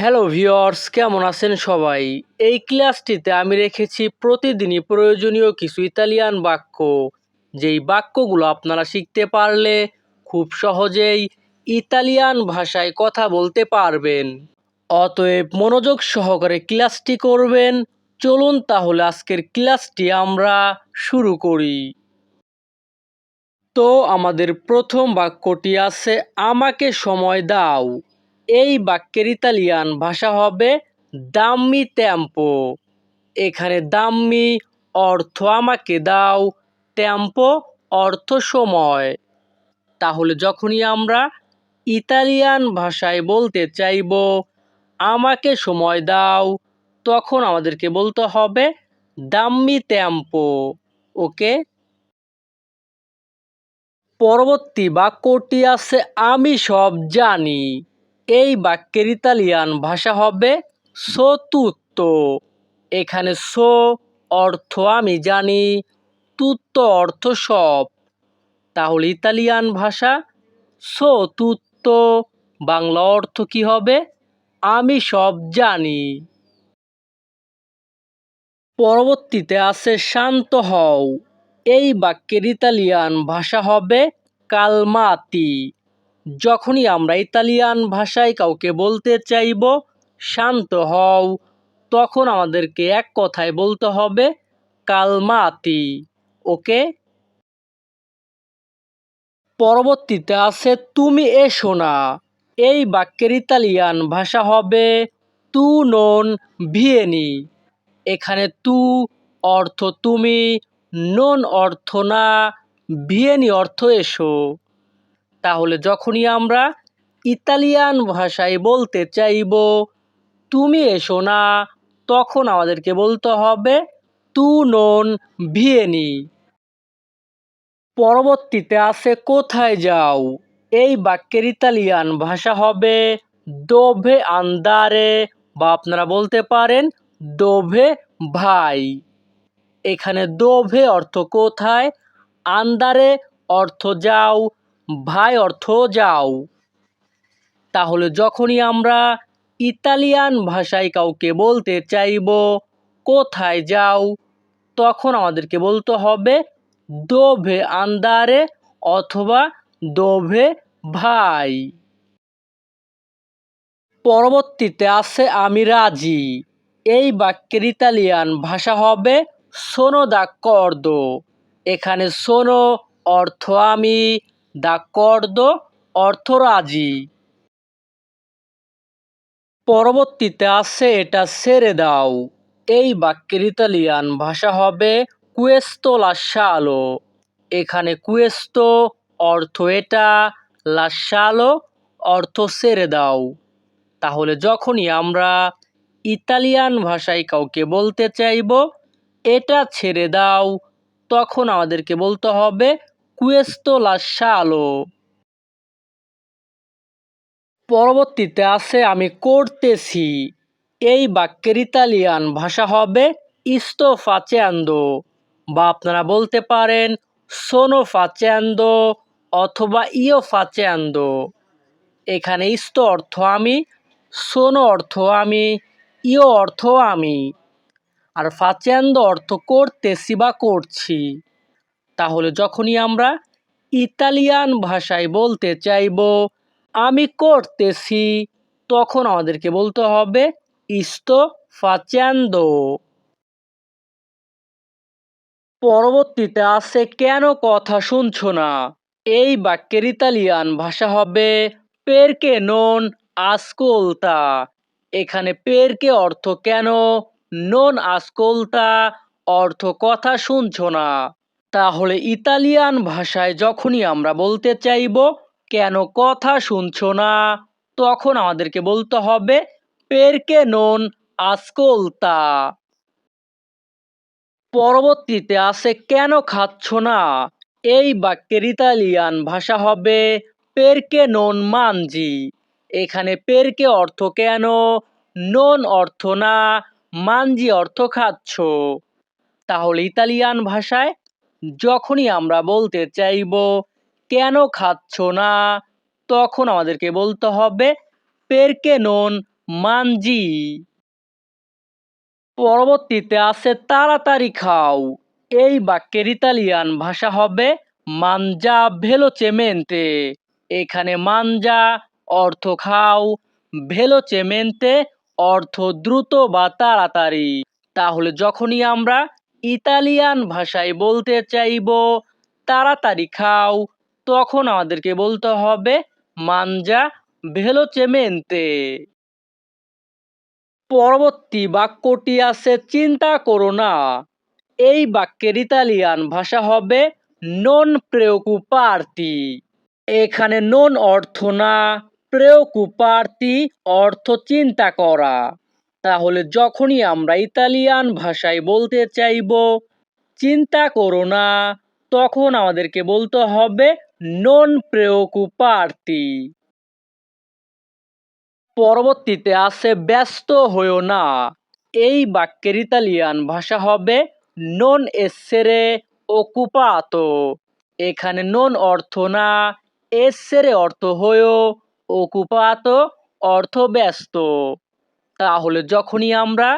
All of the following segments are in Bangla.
হ্যালো ভিওর্স কেমন আছেন সবাই? এই ক্লাসটিতে আমি রেখেছি প্রতিদিনই প্রয়োজনীয় কিছু ইতালিয়ান বাক্য, যেই বাক্যগুলো আপনারা শিখতে পারলে খুব সহজেই ইতালিয়ান ভাষায় কথা বলতে পারবেন। অতএব মনোযোগ সহকারে ক্লাসটি করবেন। চলুন তাহলে আজকের ক্লাসটি আমরা শুরু করি। তো আমাদের প্রথম বাক্যটি আছে, আমাকে সময় দাও। এই বাক্যের ইতালিয়ান ভাষা হবে দাম্মি ট্যাম্পো এখানে দাম্মি অর্থ আমাকে দাও ট্যাম্পো অর্থ সময়। তাহলে যখনই আমরা ইতালিয়ান ভাষায় বলতে চাইব, আমাকে সময় দাও তখন আমাদেরকে বলতে হবে দাম্মি ট্যাম্পো ওকে? পরবর্তী বাক্যটি আছে, আমি সব জানি এই বাক্যের ইতালিয়ান ভাষা হবে সো তুত্তো এখানে সো অর্থ আমি জানি তুত্ত অর্থ সব। তাহলে ইতালিয়ান ভাষা সো তুত্তো বাংলা অর্থ কি হবে? আমি সব জানি। পরবর্তীতে আছে শান্ত হও। এই বাক্যের ইতালিয়ান ভাষা হবে কালমাতি। যখনই আমরা ইতালিয়ান ভাষায় কাউকে বলতে চাইব, শান্ত হও। তখন আমাদেরকে এক কথায় বলতে হবে, কালমাতি। ওকে? পরবর্তীতে আছে, তুমি এসো না। এই বাক্যের ইতালিয়ান ভাষা হবে, তু নন ভিয়েনি। এখানে তু অর্থ তুমি নন অর্থ না ভিয়েনি অর্থ এসো। তাহলে যখনই আমরা ইতালিয়ান ভাষায় বলতে চাইব, তুমি এসো না, তখন আমাদেরকে বলতে হবে, তু নন ভিয়েনি। পরবর্তীতে আছে, কোথায় যাও? এই বাক্যের ইতালিয়ান ভাষা হবে, দোভে আন্দারে, বা আপনারা বলতে পারেন, দোভে ভাই। এখানে দোভে অর্থ কোথায়? আন্দারে অর্থ যাও ভাই অর্থ যাও। তাহলে যখনই আমরা ইতালিয়ান ভাষায় কাউকে বলতে চাইব, কোথায় যাও, তখন আমাদেরকে বলতে হবে, দোভে আন্দারে অথবা দোভে ভাই। পরবর্তীতে আছে, আমি রাজি। এই বাক্যের ইতালিয়ান ভাষা হবে, সোনো দা কর্দো এখানে সোনো অর্থ আমি দা কর্দো অর্থ রাজি পরবর্তীতে আছে, এটা ছেড়ে দাও। এই বাক্যের ইতালিয়ান ভাষা হবে কুয়েস্তো লাসালো এখানে কুয়েস্তো অর্থ এটা লাসালো অর্থ ছেড়ে দাও তাহলে যখনই আমরা ইতালিয়ান ভাষায় কাউকে বলতে চাইব, এটা ছেড়ে দাও তখন আমাদেরকে বলতে হবে কুয়েস্তো লাসালো পরবর্তীতে আছে, আমি করতেছি। এই বাক্যের ইতালিয়ান ভাষা হবে ইস্তো ফাচেন্দো বা আপনারা বলতে পারেন সোনো ফাচেন্দো অথবা ইও ফাচেন্দো এখানে ইস্তো অর্থ আমি, সোনো অর্থ আমি ইও অর্থ আমি। আর ফাচেন্দো অর্থ করতেছি বা করছি। তাহলে যখনই আমরা ইতালিয়ান ভাষায় বলতে চাইব, আমি করতেছি, তখন আমাদেরকে বলতে হবে, ইস্তো ফাচেন্দো পরবর্তীতে আছে, কেন কথা শুনছো না? এই বাক্যের ইতালিয়ান ভাষা হবে পেরকে নন আসকোলতা এখানে পেরকে অর্থ কেন নন আসকোলতা অর্থ কথা শুনছো না। তাহলে ইতালিয়ান ভাষায় যখনই আমরা বলতে চাইব, কেন কথা শুনছো না? তখন আমাদেরকে বলতে হবে পেরকে নন আসকোলতা? পরবর্তীতে আছে, কেন খাচ্ছ না? এই বাক্যের ইতালিয়ান ভাষা হবে পেরকে নন মানজি? এখানে পেরকে অর্থ কেন? নন অর্থ না, মানজি অর্থ খাচ্ছ। তাহলে ইতালিয়ান ভাষায় যখনই আমরা বলতে চাইব, কেন খাচ্ছ না? তখন আমাদেরকে বলতে হবে, পেরকে নন মানজি। পরবর্তীতে আছে, তাড়াতাড়ি খাও। এই বাক্যের ইতালিয়ান ভাষা হবে, মানজা ভেলোচেমেন্তে। এখানে মানজা, অর্থ খাও, ভেলোচেমেন্তে, অর্থ দ্রুত বা তাড়াতাড়ি। তাহলে যখনই আমরা ইতালিয়ান ভাষায় বলতে চাইব, তাড়াতাড়ি খাও। তখন আমাদেরকে বলতে হবে মানজা ভেলোচেমেন্তে পরবর্তী বাক্যটি আছে, চিন্তা করো না। এই বাক্যের ইতালিয়ান ভাষা হবে নন প্রেওকুপার্তি এখানে নন অর্থ না প্রেওকুপার্তি অর্থ চিন্তা করা। তাহলে যখনই আমরা ইতালিয়ান ভাষায় বলতে চাইব, চিন্তা করো না, তখন আমাদেরকে বলতে হবে নন প্রেওকুপার্তি পরবর্তীতে আছে ব্যস্ত হইও না এই বাক্যের ইতালিয়ান ভাষা হবে নন এসেরে ওকুপাতো এখানে নন অর্থ না এসেরে অর্থ হয়েও ওকুপাতো অর্থ ব্যস্ত। তাহলে যখনই আমরা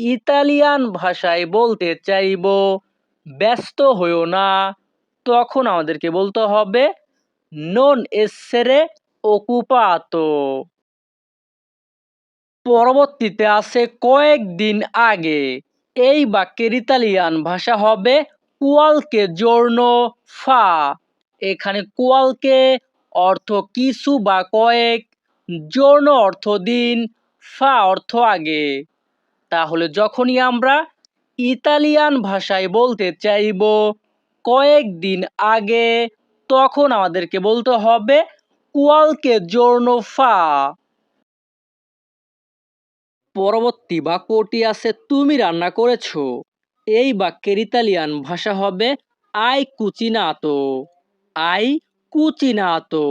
ইতালিয়ান ভাষায় বলতে চাইব, ব্যস্ত হইও না। তখন আমাদেরকে বলতে হবে নন এসেরে অকুপাত পরবর্তীতে আছে, কয়েকদিন আগে। এই বাক্যের ইতালিয়ান ভাষা হবে কুয়ালকে জোর্ন ফা এখানে কুয়ালকে অর্থ কিছু বা কয়েক জোর্ন অর্থ দিন ফা অর্থ আগে। তাহলে যখনই আমরা ইতালিয়ান ভাষায় বলতে চাইব কয়েকদিন আগে, তখন আমাদেরকে বলতে হবে কুয়ালকে জোর্ন ফা। পরবর্তী বাক্যটি আছে, তুমি রান্না করেছ? এই বাক্যের ইতালিয়ান ভাষা হবে, আই কুচিনাতো। আই কুচিনাতো।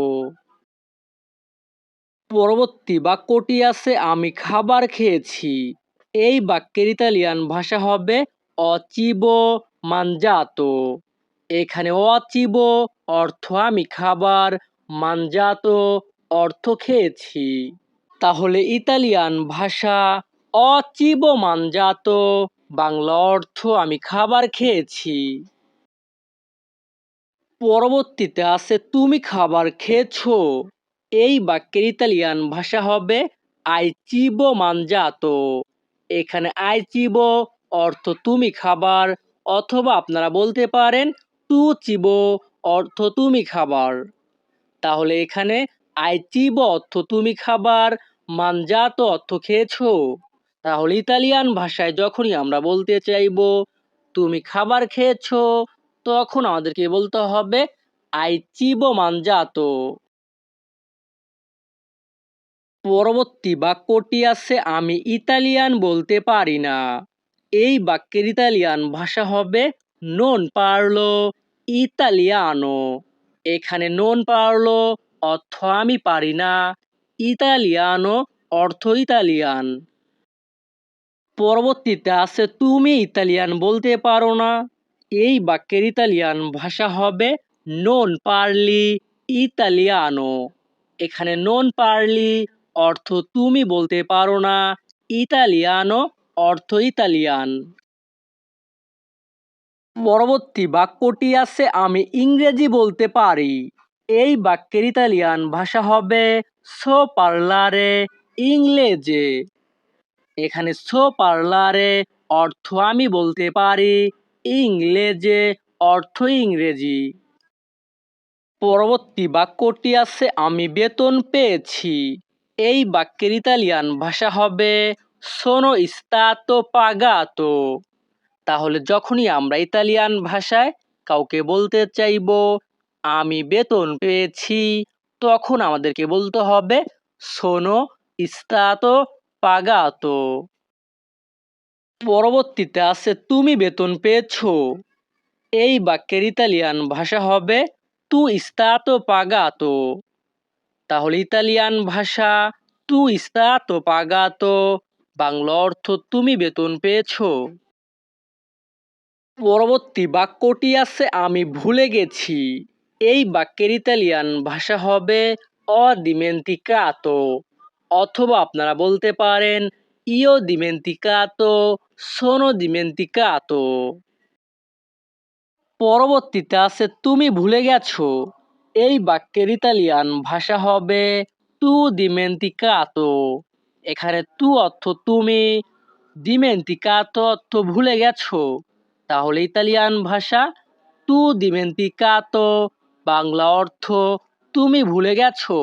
পরবর্তী বাক্যটি আছে, আমি খাবার খেয়েছি। এই বাক্যের ইতালিয়ান ভাষা হবে, অচিব মানজাতো এখানে অচিব অর্থ, আমি খাবার মানজাতো অর্থ, খেয়েছি। তাহলে ইতালিয়ান ভাষা, অচিব মানজাত বাংলা অর্থ, আমি খাবার খেয়েছি। পরবর্তীতে আছে, তুমি খাবার খেয়েছো। এই বাক্যের ইতালিয়ান ভাষা হবে আইচিবো মানজাত এখানে আইচিবো অর্থ তুমি খাবার অথবা আপনারা বলতে পারেন তু চিবো অর্থ তুমি খাবার তাহলে এখানে আইচিবো অর্থ তুমি খাবার মানজাতো অর্থ খেয়েছো তাহলে ইতালিয়ান ভাষায় যখনই আমরা বলতে চাইব তুমি খাবার খেয়েছো তখন আমাদেরকে বলতে হবে আইচিবো মানজাতো পরবর্তী বাক্যটি আছে, আমি ইতালিয়ান বলতে পারি না। এই বাক্যের ইতালিয়ান ভাষা হবে নন পারল ইতালিয়ানো এখানে নন পারল অর্থ, আমি পারি না। ইতালিয়ানো অর্থ, ইতালিয়ান। পরবর্তীতে আছে, তুমি ইতালিয়ান বলতে পারো না। এই বাক্যের ইতালিয়ান ভাষা হবে নন পারলি ইতালিয়ানো এখানে নন পারলি অর্থ তুমি বলতে পারো না। ইতালিয়ানো অর্থ ইতালিয়ান। পরবর্তী বাক্যটি আছে, আমি ইংরেজি বলতে পারি। এই বাক্যের ইতালিয়ান ভাষা হবে সো পার্লারে ইংলেজে। এখানে সো পার্লারে অর্থ আমি বলতে পারি, ইংলেজে অর্থ ইংরেজি। পরবর্তী বাক্যটি আছে, আমি বেতন পেয়েছি। এই বাক্যের ইতালিয়ান ভাষা হবে সোনো ইস্তাতো পাগাতো তাহলে যখনই আমরা ইতালিয়ান ভাষায় কাউকে বলতে চাইব, আমি বেতন পেয়েছি তখন আমাদেরকে বলতে হবে সোনো ইস্তাতো পাগাতো পরবর্তীতে আছে, তুমি বেতন পেয়েছ এই বাক্যের ইতালিয়ান ভাষা হবে তু ইস্তাতো পাগাতো তাহলে ইতালিয়ান ভাষা, তু ইস্তাতো পাগাতো বাংলা অর্থ তুমি বেতন পেয়েছ পরবর্তী বাক্যটি আছে, আমি ভুলে গেছি এই বাক্যের ইতালিয়ান ভাষা হবে অদিমেন্তিকাতো অথবা আপনারা বলতে পারেন ইও দিমেন্তিকাতো সোনো দিমেন্তিকাতো পরবর্তীতে আছে, তুমি ভুলে গেছো এই বাক্যের ইতালিয়ান ভাষা হবে তু দিমেন্তিকাতো এখানে তু অর্থ তুমি দিমেন্তিকাতো অর্থ ভুলে গেছো তাহলে ইতালিয়ান ভাষা তু দিমেন্তিকাতো বাংলা অর্থ তুমি ভুলে গেছো